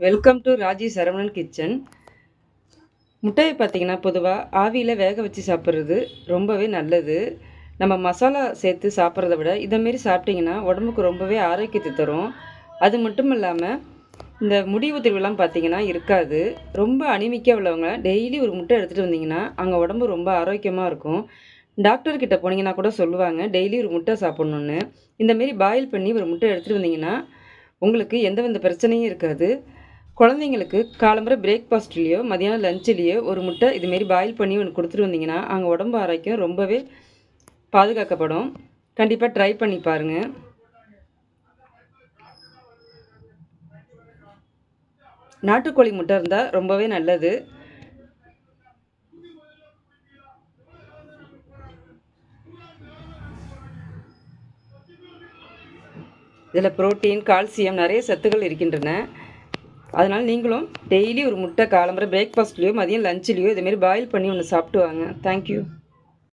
Welcome to Raji Saravanan kitchen முட்டையை பார்த்தீங்கன்னா பொதுவாக ஆவியில் வேக வச்சு சாப்பிட்றது ரொம்பவே நல்லது. நம்ம மசாலா சேர்த்து சாப்பிட்றத விட இதமாரி சாப்பிட்டிங்கன்னா உடம்புக்கு ரொம்பவே ஆரோக்கியத்தை தரும். அது மட்டும் இல்லாமல் இந்த முடி உதிர்வுலாம் பார்த்திங்கன்னா இருக்காது. ரொம்ப அனிமிக்காக உள்ளவங்க டெய்லி ஒரு முட்டை எடுத்துகிட்டு வந்தீங்கன்னா அங்கே உடம்பு ரொம்ப ஆரோக்கியமாக இருக்கும். டாக்டர்கிட்ட போனீங்கன்னா கூட சொல்லுவாங்க டெய்லி ஒரு முட்டை சாப்பிட்ணுன்னு இந்தமாரி பாயில் பண்ணி ஒரு முட்டை எடுத்துகிட்டு வந்தீங்கன்னா உங்களுக்கு எந்த வித பிரச்சனையும் இருக்காது. குழந்தைங்களுக்கு காலம்பரை பிரேக்ஃபாஸ்ட்லேயோ மதியானம் லஞ்சிலேயோ ஒரு முட்டை இதுமாரி பாயில் பண்ணி ஒன்று கொடுத்துட்டு வந்தீங்கன்னா அங்கே உடம்பு ஆரோக்கியம் ரொம்பவே பாதுகாக்கப்படும். கண்டிப்பாக ட்ரை பண்ணி பாருங்கள் நாட்டுக்கோழி முட்டை இருந்தால் ரொம்பவே நல்லது. இதில் புரோட்டீன் கால்சியம் நிறைய சத்துக்கள் இருக்கின்றன. அதனால் நீங்களும் டெய்லி ஒரு முட்டை காலம்பரை பிரேக்ஃபாஸ்ட்லேயோ மதியம் லஞ்சுலேயோ இதுமாரி பாயில் பண்ணி ஒன்று சாப்பிட்டு வாங்க. தேங்க்யூ